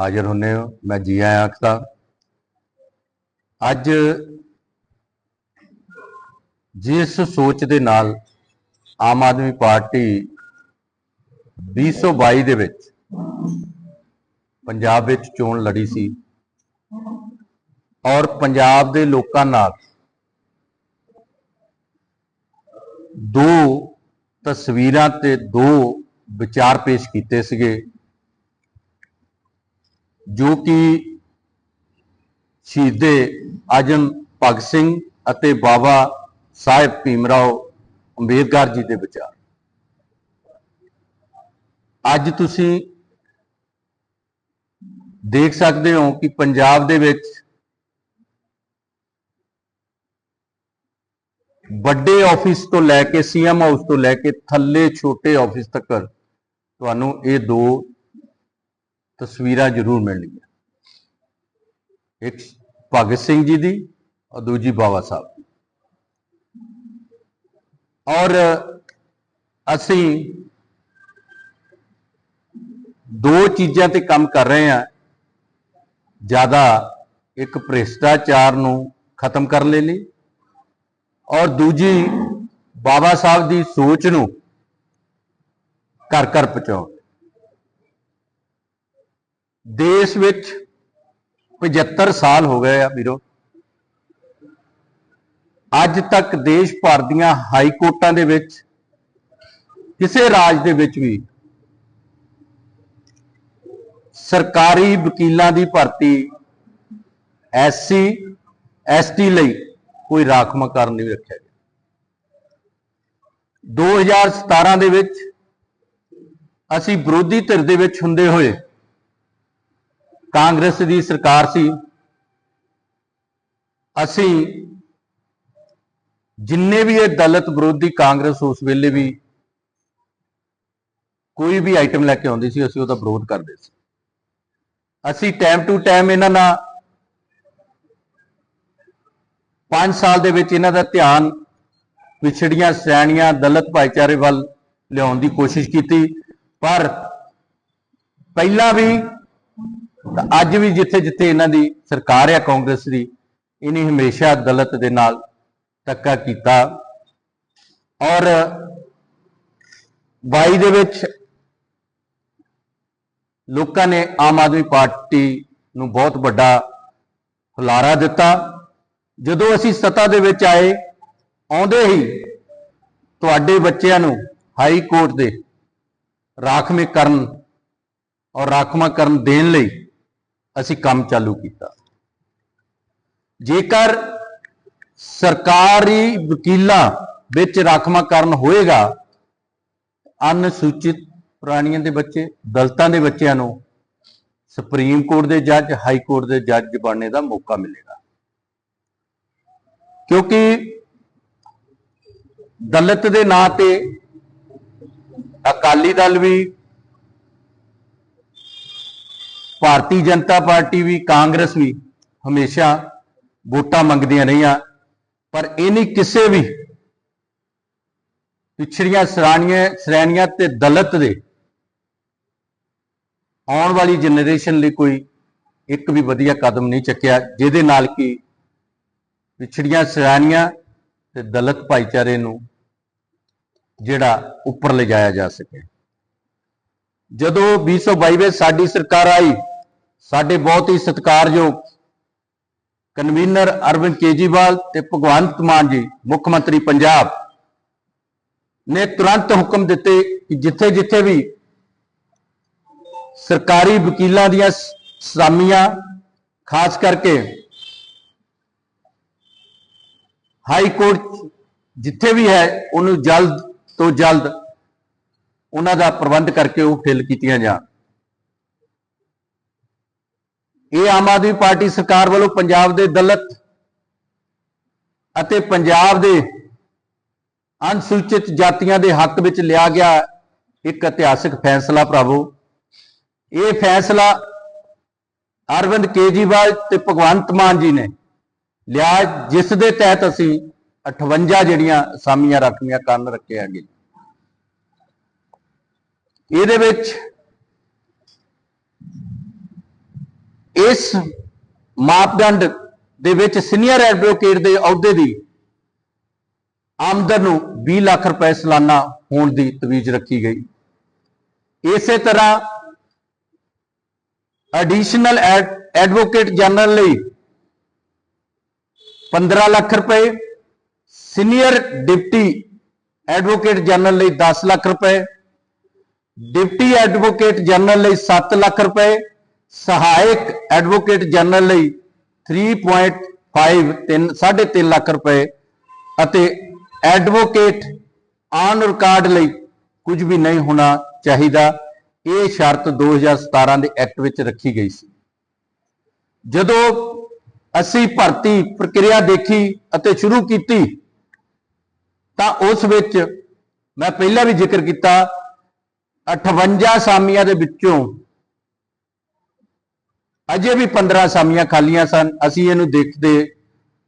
ਹਾਜ਼ਰ ਹੁੰਨੇ ਹੋ, ਮੈਂ ਜੀ ਆਇਆਂ ਆਖਦਾ। ਅੱਜ ਜਿਸ ਸੋਚ ਦੇ ਨਾਲ ਆਮ ਆਦਮੀ ਪਾਰਟੀ 2022 ਦੇ ਵਿੱਚ ਪੰਜਾਬ ਵਿੱਚ ਚੋਣ ਲੜੀ ਸੀ ਔਰ ਪੰਜਾਬ ਦੇ ਲੋਕਾਂ ਨਾਲ ਦੋ ਤਸਵੀਰਾਂ ਤੇ ਦੋ ਵਿਚਾਰ ਪੇਸ਼ ਕੀਤੇ ਸੀਗੇ। ਜੋ ਕਿ ਸ਼ਹੀਦੇ ਆਜਮ ਭਗਤ ਸਿੰਘ ਅਤੇ ਬਾਬਾ ਸਾਹਿਬ ਭੀਮਰਾਓ ਅੰਬੇਦਕਰ ਜੀ ਦੇ ਵਿਚਾਰ। ਅੱਜ ਤੁਸੀਂ ਦੇਖ ਸਕਦੇ ਹੋ ਕਿ ਪੰਜਾਬ ਦੇ ਵਿੱਚ ਵੱਡੇ ਆਫਿਸ ਤੋਂ ਲੈ ਕੇ, ਸੀਐਮ ਹਾਊਸ ਤੋਂ ਲੈ ਕੇ ਥੱਲੇ ਛੋਟੇ ਆਫਿਸ ਤੱਕ, ਤੁਹਾਨੂੰ ਇਹ ਦੋ ਤਸਵੀਰਾਂ ਜ਼ਰੂਰ ਮਿਲਣਗੀਆਂ। ਇੱਕ ਭਗਤ ਸਿੰਘ ਜੀ ਦੀ ਔਰ ਦੂਜੀ ਬਾਬਾ ਸਾਹਿਬ ਦੀ। ਔਰ ਅਸੀਂ ਦੋ ਚੀਜ਼ਾਂ ਤੇ ਕੰਮ ਕਰ ਰਹੇ ਹਾਂ। ਜ਼ਿਆਦਾ ਇੱਕ ਭ੍ਰਿਸ਼ਟਾਚਾਰ ਨੂੰ ਖਤਮ ਕਰਨ ਦੇ ਲਈ ਔਰ ਦੂਜੀ ਬਾਬਾ ਸਾਹਿਬ ਦੀ ਸੋਚ ਨੂੰ ਘਰ ਘਰ ਪਹੁੰਚਾਉਣ ਦੇਸ਼ ਵਿੱਚ 75 ਸਾਲ ਹੋ ਗਏ ਆ ਵੀਰੋ। ਅੱਜ ਤੱਕ ਦੇਸ਼ ਭਰ ਦੀਆਂ ਹਾਈ ਕੋਰਟਾਂ ਦੇ ਵਿੱਚ, ਕਿਸੇ ਰਾਜ ਦੇ ਵਿੱਚ ਵੀ ਸਰਕਾਰੀ ਵਕੀਲਾਂ ਦੀ ਭਰਤੀ ਐਸਸੀ, ਐਸਟੀ ਲਈ ਕੋਈ ਰਾਖਵਾਂਕਰਨ ਨਹੀਂ ਰੱਖਿਆ ਗਿਆ। 2017 ਦੇ ਵਿੱਚ ਅਸੀਂ ਵਿਰੋਧੀ ਧਿਰ ਦੇ ਵਿੱਚ ਹੁੰਦੇ ਹੋਏ ਕਾਂਗਰਸ ਦੀ ਸਰਕਾਰ ਸੀ। ਅਸੀਂ ਜਿੰਨੇ ਵੀ ਇਹ ਦਲਿਤ ਵਿਰੋਧੀ ਕਾਂਗਰਸ ਉਸ ਵੇਲੇ ਵੀ ਕੋਈ ਵੀ ਆਈਟਮ ਲੈ ਕੇ ਆਉਂਦੀ ਸੀ, ਅਸੀਂ ਉਹਦਾ ਵਿਰੋਧ ਕਰਦੇ ਸੀ। ਅਸੀਂ ਟਾਈਮ ਟੂ ਟਾਈਮ ਇਹਨਾਂ ਨਾਲ 5 ਸਾਲ ਦੇ ਵਿੱਚ ਇਹਨਾਂ ਦਾ ਧਿਆਨ ਵਿਛੜੀਆਂ ਸੈਣੀਆਂ ਦਲਿਤ ਭਾਈਚਾਰੇ ਵੱਲ ਲਿਆਉਣ ਦੀ ਕੋਸ਼ਿਸ਼ ਕੀਤੀ। ਪਰ ਪਹਿਲਾਂ ਵੀ ਤਾਂ ਅੱਜ ਵੀ ਜਿੱਥੇ ਜਿੱਥੇ ਇਹਨਾਂ ਦੀ ਸਰਕਾਰ ਆ ਕਾਂਗਰਸ ਦੀ, ਇਹਨੇ ਹਮੇਸ਼ਾ ਦਲਤ ਦੇ ਨਾਲ ਧੱਕਾ ਕੀਤਾ। ਔਰ 22 ਦੇ ਵਿੱਚ ਲੋਕਾਂ ਨੇ ਆਮ ਆਦਮੀ ਪਾਰਟੀ ਨੂੰ ਬਹੁਤ ਵੱਡਾ ਹੁਲਾਰਾ ਦਿੱਤਾ। ਜਦੋਂ ਅਸੀਂ ਸੱਤਾ ਦੇ ਵਿੱਚ ਆਏ, ਆਉਂਦੇ ਹੀ ਤੁਹਾਡੇ ਬੱਚਿਆਂ ਨੂੰ ਹਾਈ ਕੋਰਟ ਦੇ ਰਾਖਵੇਂ ਕਰਨ ਔਰ ਰਾਖਵਾਂਕਰਨ ਦੇਣ ਲਈ ਅਸੀਂ ਕੰਮ ਚਾਲੂ ਕੀਤਾ। ਜੇਕਰ ਸਰਕਾਰੀ ਵਕੀਲਾਂ ਵਿੱਚ ਰਾਖਵਾਂਕਰਨ ਹੋਏਗਾ, ਅਨੁਸੂਚਿਤ ਪ੍ਰਾਣੀਆਂ ਦੇ ਬੱਚੇ ਦਲਤਾਂ ਦੇ ਬੱਚਿਆਂ ਨੂੰ ਸੁਪਰੀਮ ਕੋਰਟ ਦੇ ਜੱਜ, ਹਾਈ ਕੋਰਟ ਦੇ ਜੱਜ ਬਣਨੇ ਦਾ ਮੌਕਾ ਮਿਲੇਗਾ। ਕਿਉਂਕਿ ਦਲਿਤ ਦੇ ਨਾਂ ਤੇ ਅਕਾਲੀ ਦਲ ਵੀ ਭਾਰਤੀ ਜਨਤਾ ਪਾਰਟੀ ਵੀ, ਕਾਂਗਰਸ ਵੀ ਹਮੇਸ਼ਾ ਵੋਟਾਂ ਮੰਗਦੀਆਂ ਰਹੀਆਂ। ਪਰ ਇਹ ਨਹੀਂ ਕਿਸੇ ਵੀ ਪਿਛੜੀਆਂ ਸਰਾਣੀਆਂ ਸ਼੍ਰੇਣੀਆਂ ਤੇ ਦਲਿਤ ਦੇ ਆਉਣ ਵਾਲੀ ਜਨਰੇਸ਼ਨ ਲਈ ਕੋਈ ਇੱਕ ਵੀ ਵਧੀਆ ਕਦਮ ਨਹੀਂ ਚੱਕਿਆ, ਜਿਹਦੇ ਨਾਲ ਕਿ ਪਿਛੜੀਆਂ ਸ਼੍ਰੇਣੀਆਂ ਤੇ ਦਲਿਤ ਭਾਈਚਾਰੇ ਨੂੰ ਜਿਹੜਾ ਉੱਪਰ ਲਿਜਾਇਆ ਜਾ ਸਕੇ। ਜਦੋਂ 2022 ਵਿੱਚ ਸਾਡੀ ਸਰਕਾਰ ਆਈ ਸਾਡੇ ਬਹੁਤ ਹੀ ਸਤਿਕਾਰਯੋਗ ਕਨਵੀਨਰ ਅਰਵਿੰਦ ਕੇਜੀਵਾਲ ਤੇ ਭਗਵੰਤ ਮਾਨ ਜੀ, ਮੁੱਖ ਮੰਤਰੀ ਪੰਜਾਬ ਨੇ ਤੁਰੰਤ ਹੁਕਮ ਦਿੱਤੇ ਕਿ ਜਿੱਥੇ ਜਿੱਥੇ ਵੀ ਸਰਕਾਰੀ ਵਕੀਲਾਂ ਦੀਆਂ ਸ- ਸਾਮੀਆਂ ਖਾਸ ਕਰਕੇ ਹਾਈ ਕੋਰਟ ਜਿੱਥੇ ਵੀ ਹੈ, ਉਹਨੂੰ ਜਲਦ ਤੋਂ ਜਲਦ ਉਹਨਾਂ ਦਾ ਪ੍ਰਬੰਧ ਕਰਕੇ ਉਹ ਫਿਲ ਕੀਤੀਆਂ ਜਾਣ। ਇਹ ਆਮ ਆਦਮੀ ਪਾਰਟੀ ਸਰਕਾਰ ਵੱਲੋਂ ਪੰਜਾਬ ਦੇ ਦਲਿਤ ਅਤੇ ਪੰਜਾਬ ਦੇ ਅਨੁਸੂਚਿਤ ਜਾਤੀਆਂ ਦੇ ਹੱਕ ਵਿੱਚ ਲਿਆ ਗਿਆ ਇੱਕ ਇਤਿਹਾਸਕ ਫੈਸਲਾ ਭਰਾਵੋ। ਇਹ ਫੈਸਲਾ ਅਰਵਿੰਦ ਕੇਜੀਵਾਲ ਤੇ ਭਗਵੰਤ ਮਾਨ ਜੀ ਨੇ ਲਿਆ, ਜਿਸ ਦੇ ਤਹਿਤ ਅਸੀਂ 58 ਜਿਹੜੀਆਂ ਅਸਾਮੀਆਂ ਰੱਖਵੀਆਂ ਕਰਨ ਰੱਖੇ ਹੈਗੇ। ਇਹਦੇ ਵਿੱਚ ਇਸ ਮਾਪਦੰਡ ਦੇ ਵਿੱਚ ਸੀਨੀਅਰ ਐਡਵੋਕੇਟ ਦੇ ਅਹੁਦੇ ਦੀ ਆਮਦਨ ਨੂੰ 20 ਲੱਖ ਰੁਪਏ ਸਾਲਾਨਾ ਹੋਣ ਦੀ ਤਵੀਜ਼ ਰੱਖੀ ਗਈ। ਇਸੇ ਤਰ੍ਹਾਂ ਐਡੀਸ਼ਨਲ ਐਡਵੋਕੇਟ ਜਨਰਲ ਲਈ 15 ਲੱਖ ਰੁਪਏ ਸੀਨੀਅਰ ਡਿਪਟੀ ਐਡਵੋਕੇਟ ਜਨਰਲ ਲਈ 10 ਲੱਖ ਰੁਪਏ ਡਿਪਟੀ ਐਡਵੋਕੇਟ ਜਨਰਲ ਲਈ 7 ਲੱਖ ਰੁਪਏ ਸਹਾਇਕ ਐਡਵੋਕੇਟ ਜਨਰਲ ਲਈ 3.5 ਤਿੰਨ 3.5 ਲੱਖ ਰੁਪਏ ਅਤੇ ਐਡਵੋਕੇਟ ਆਨ ਰਿਕਾਰਡ ਲਈ ਕੁਝ ਵੀ ਨਹੀਂ ਹੋਣਾ ਚਾਹੀਦਾ। ਇਹ ਸ਼ਰਤ 2017 ਦੇ ਐਕਟ ਵਿੱਚ ਰੱਖੀ ਗਈ ਸੀ। ਜਦੋਂ ਅਸੀਂ ਭਰਤੀ ਪ੍ਰਕਿਰਿਆ ਦੇਖੀ ਅਤੇ ਸ਼ੁਰੂ ਕੀਤੀ, ਤਾਂ ਉਸ ਵਿੱਚ ਮੈਂ ਪਹਿਲਾਂ ਵੀ ਜ਼ਿਕਰ ਕੀਤਾ 58 ਸਾਮੀਆਂ ਦੇ ਵਿੱਚੋਂ ਅਜੇ ਵੀ 15 ਸਾਮੀਆਂ ਖਾਲੀਆਂ ਸਨ। ਅਸੀਂ ਇਹਨੂੰ ਦੇਖਦੇ,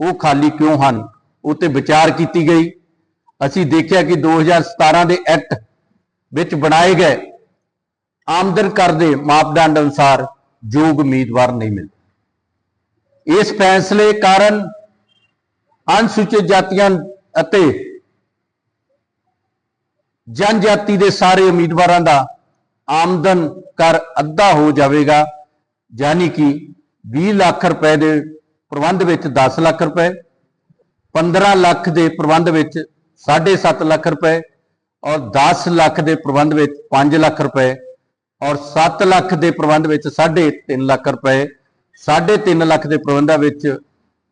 ਉਹ ਖਾਲੀ ਕਿਉਂ ਹਨ? ਉਹ ਤੇ ਵਿਚਾਰ ਕੀਤੀ ਗਈ। ਅਸੀਂ ਦੇਖਿਆ ਕਿ 2017 ਦੇ ਐਕਟ ਵਿੱਚ ਬਣਾਏ ਗਏ ਆਮਦਨ ਕਰ ਦੇ ਮਾਪਦੰਡ ਅਨੁਸਾਰ ਯੋਗ ਉਮੀਦਵਾਰ ਨਹੀਂ ਮਿਲਦੇ। ਇਸ ਫੈਸਲੇ ਕਾਰਨ ਅਨੁਸੂਚਿਤ ਜਾਤੀਆਂ ਅਤੇ ਜਨਜਾਤੀ ਦੇ ਸਾਰੇ ਉਮੀਦਵਾਰਾਂ ਦਾ ਆਮਦਨ ਕਰ ਅੱਧਾ ਹੋ ਜਾਵੇਗਾ। ਯਾਨੀ ਕਿ 20 ਲੱਖ ਰੁਪਏ ਦੇ ਪ੍ਰਬੰਧ ਵਿੱਚ 10 ਲੱਖ ਰੁਪਏ 15 ਲੱਖ ਦੇ ਪ੍ਰਬੰਧ ਵਿੱਚ 7.5 ਲੱਖ ਰੁਪਏ ਔਰ 10 ਲੱਖ ਦੇ ਪ੍ਰਬੰਧ ਵਿੱਚ 5 ਲੱਖ ਰੁਪਏ ਔਰ 7 ਲੱਖ ਦੇ ਪ੍ਰਬੰਧ ਵਿੱਚ 3.5 ਲੱਖ ਰੁਪਏ 3.5 ਲੱਖ ਦੇ ਪ੍ਰਬੰਧਾਂ ਵਿੱਚ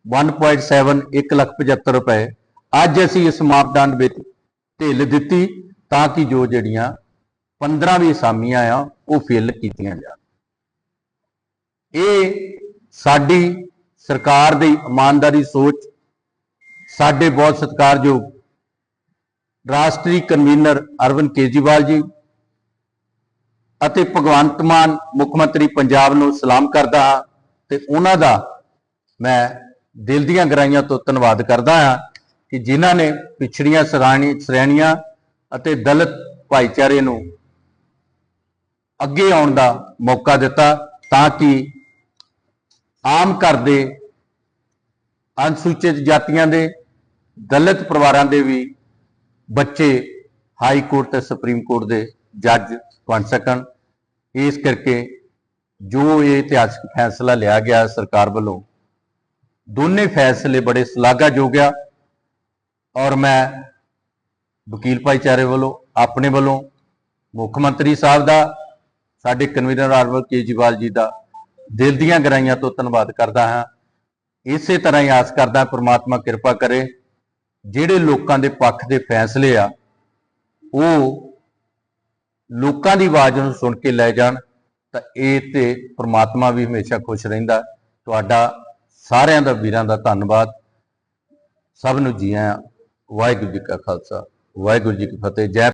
1.7 1 ਲੱਖ 75 ਰੁਪਏ। ਅੱਜ ਅਸੀਂ ਇਸ ਮਾਪਦੰਡ ਵਿੱਚ ਢਿੱਲ ਦਿੱਤੀ ਤਾਂ ਕਿ ਜੋ ਜਿਹੜੀਆਂ 15 ਵੀ ਅਸਾਮੀਆਂ ਆ ਉਹ ਫੇਲ ਕੀਤੀਆਂ ਜਾਣ। ਇਹ ਸਾਡੀ ਸਰਕਾਰ ਦੀ ਇਮਾਨਦਾਰੀ ਸੋਚ, ਸਾਡੇ ਬਹੁਤ ਸਤਿਕਾਰਯੋਗ ਰਾਸ਼ਟਰੀ ਕਨਵੀਨਰ ਅਰਵਿੰਦ ਕੇਜਰੀਵਾਲ ਜੀ ਅਤੇ ਭਗਵੰਤ ਮਾਨ ਮੁੱਖ ਮੰਤਰੀ ਪੰਜਾਬ ਨੂੰ ਸਲਾਮ ਕਰਦਾ ਹਾਂ ਤੇ ਉਹਨਾਂ ਦਾ ਮੈਂ ਦਿਲ ਦੀਆਂ ਗਹਿਰਾਈਆਂ ਤੋਂ ਧੰਨਵਾਦ ਕਰਦਾ ਹਾਂ ਕਿ ਜਿਨ੍ਹਾਂ ਨੇ ਪਿਛੜੀਆਂ ਸਰਾਣੀ ਸ਼੍ਰੇਣੀਆਂ ਅਤੇ ਦਲਿਤ ਭਾਈਚਾਰੇ ਨੂੰ ਅੱਗੇ ਆਉਣ ਦਾ ਮੌਕਾ ਦਿੱਤਾ ਤਾਂ ਕਿ ਆਮ ਘਰ ਦੇ ਅਨੁਸੂਚਿਤ ਜਾਤੀਆਂ ਦੇ, ਦਲਿਤ ਪਰਿਵਾਰਾਂ ਦੇ ਵੀ ਬੱਚੇ ਹਾਈ ਕੋਰਟ ਤੇ ਸੁਪਰੀਮ ਕੋਰਟ ਦੇ ਜੱਜ ਬਣ ਸਕਣ। ਇਸ ਕਰਕੇ ਜੋ ਇਹ ਇਤਿਹਾਸਕ ਫੈਸਲਾ ਲਿਆ ਗਿਆ ਸਰਕਾਰ ਵੱਲੋਂ, ਦੋਨੇ ਫੈਸਲੇ ਬੜੇ ਸ਼ਲਾਘਾਯੋਗ ਆ ਔਰ ਮੈਂ ਵਕੀਲ ਭਾਈਚਾਰੇ ਵੱਲੋਂ, ਆਪਣੇ ਵੱਲੋਂ ਮੁੱਖ ਮੰਤਰੀ ਸਾਹਿਬ ਦਾ, ਸਾਡੇ ਕਨਵੀਨਰ ਅਰਵਿੰਦ ਕੇਜਰੀਵਾਲ ਜੀ ਦਾ ਦਿਲ ਦੀਆਂ ਗਰਾਈਆਂ ਤੋਂ ਧੰਨਵਾਦ ਕਰਦਾ ਹਾਂ। ਇਸੇ ਤਰ੍ਹਾਂ ਹੀ ਆਸ ਕਰਦਾ ਪ੍ਰਮਾਤਮਾ ਕਿਰਪਾ ਕਰੇ। ਜਿਹੜੇ ਲੋਕਾਂ ਦੇ ਪੱਖ ਦੇ ਫੈਸਲੇ ਆ, ਉਹ ਲੋਕਾਂ ਦੀ ਆਵਾਜ਼ ਨੂੰ ਸੁਣ ਕੇ ਲੈ ਜਾਣ, ਤਾਂ ਇਹ ਤੇ ਪ੍ਰਮਾਤਮਾ ਵੀ ਹਮੇਸ਼ਾ ਖੁਸ਼ ਰਹਿੰਦਾ। ਤੁਹਾਡਾ ਸਾਰਿਆਂ ਦਾ ਵੀਰਾਂ ਦਾ ਧੰਨਵਾਦ। ਸਭ ਨੂੰ ਜੀ ਆਇਆਂ ਵਾਹਿਗੁਰੂ ਜੀ ਕਾ ਖਾਲਸਾ, ਵਾਹਿਗੁਰੂ ਜੀ ਕੀ ਫਤਿਹ। ਜੈ